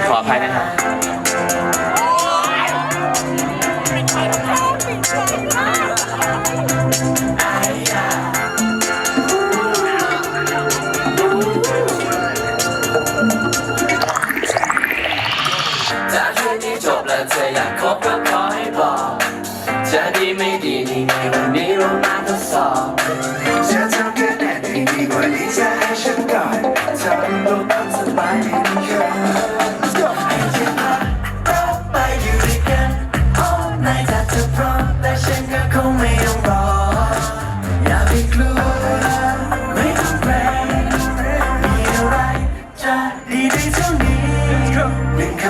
ดขออภัยนะครับายหจะดีไม่ดีนี่ไงวันนี้เรามาทดสอบ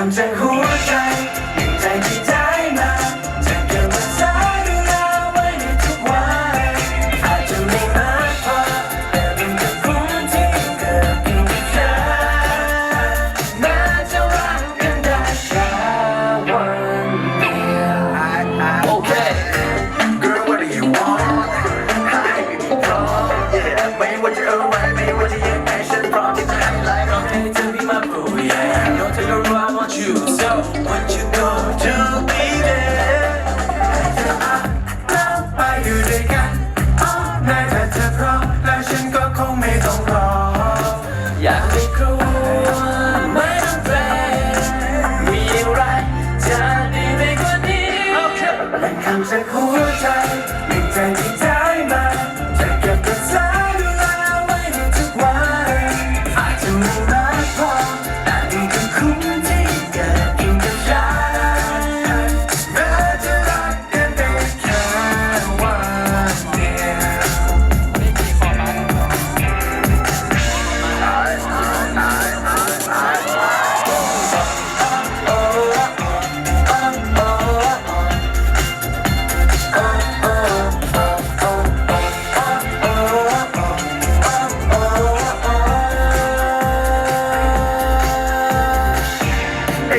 ำจากหัวใจ time, make time.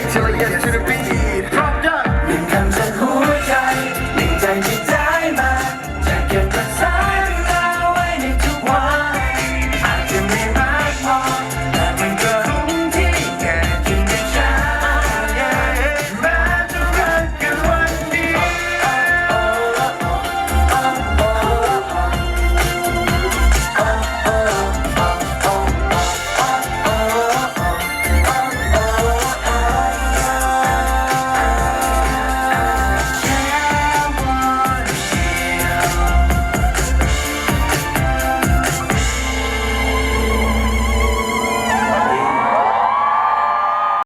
till I get to the beat.